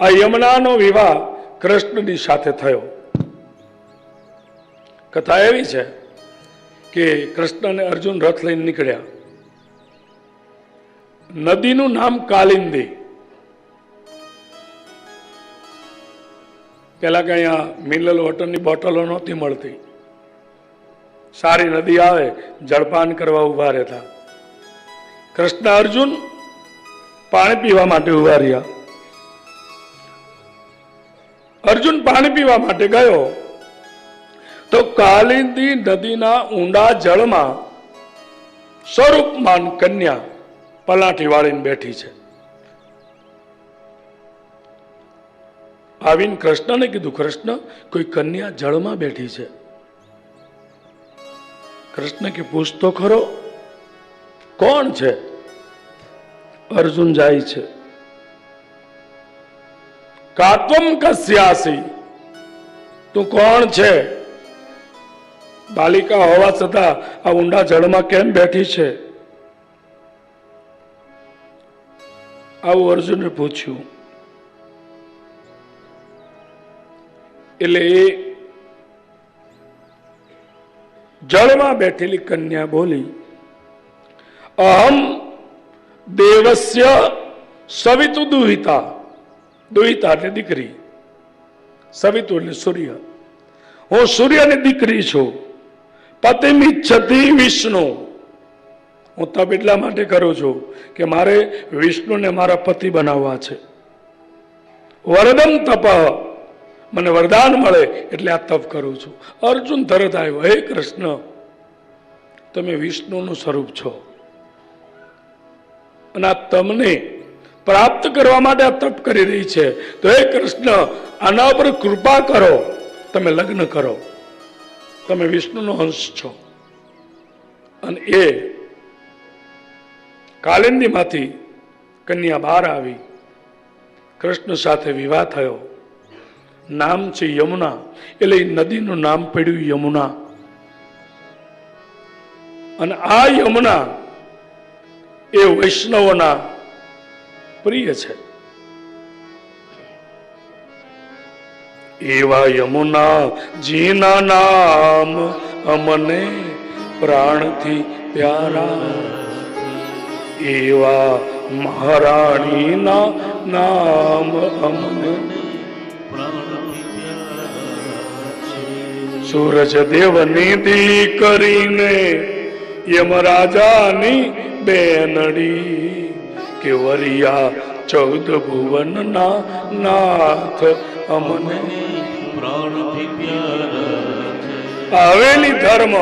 આ યમુનાનો વિવાહ કૃષ્ણની સાથે થયો. કથા એવી છે કે કૃષ્ણ અને અર્જુન રથ લઈને નીકળ્યા. નદીનું નામ કાલિંદી. પેલા કઈ આ મિનરલ વોટરની બોટલો નહોતી મળતી. સારી નદી આવે, જળપાન કરવા ઊભા રહેતા. કૃષ્ણ, અર્જુન પાણી પીવા માટે ઊભા રહ્યા. અર્જુન પાણી પીવા માટે ગયો. તો કાલિંદી નદીના ઊંડા જળમાં સ્વરૂપમાન કન્યા પલાઠી વાળીને બેઠી છે. આવીને કૃષ્ણને કીધું, કૃષ્ણ, કોઈ કન્યા જળમાં બેઠી છે? કૃષ્ણ કે, પૂછતો ખરો, કોણ છે? અર્જુન જાય છે. કાત્વમ કસ્યાસી. તું કોણ છે? બાલિકા હોવા છતાં આ ઊંડા જળમાં કેમ બેઠી છે? આવું અર્જુને પૂછ્યું. એટલે એ જળમાં બેઠેલી કન્યા બોલી, અહમ દેવસ્ય સવિતુ દુહિતા. દુહિતા દીકરી સવિતુ એટલે સૂર્ય. હું સૂર્યની દીકરી છું. પતિમિચ્છતી વિષ્ણુ. હું તપ એટલા માટે કરું છું કે મારે વિષ્ણુને મારા પતિ બનાવવા છે. વરદમ તપ. મને વરદાન મળે એટલે આ તપ કરું છું. અર્જુન તરત આવ્યો, હે કૃષ્ણ, તમે વિષ્ણુનું સ્વરૂપ છો. અને આ તમને પ્રાપ્ત કરવા માટે આ તપ કરી રહી છે. તો હે કૃષ્ણ, આના પર કૃપા કરો. તમે લગ્ન કરો. તમે વિષ્ણુનો અંશ છો. અને એ કાલિંદીમાંથી કન્યા બહાર આવી. કૃષ્ણ સાથે વિવાહ થયો. નામ છે યમુના. એટલે નદીનું નામ પડ્યું યમુના. અને આ યમુના એ વૈષ્ણવોના પ્રિય છે. એવા યમુના જીના નામ અમને પ્રાણથી પ્યારા. એવા મહારાણીના નામ અમને સૂરજ દેવની દીકરીને યમરાજાની બેનડી કે વરિયા ચૌદ ભુવનના નાથ અમને પ્રાણથી આવેલી ધર્મ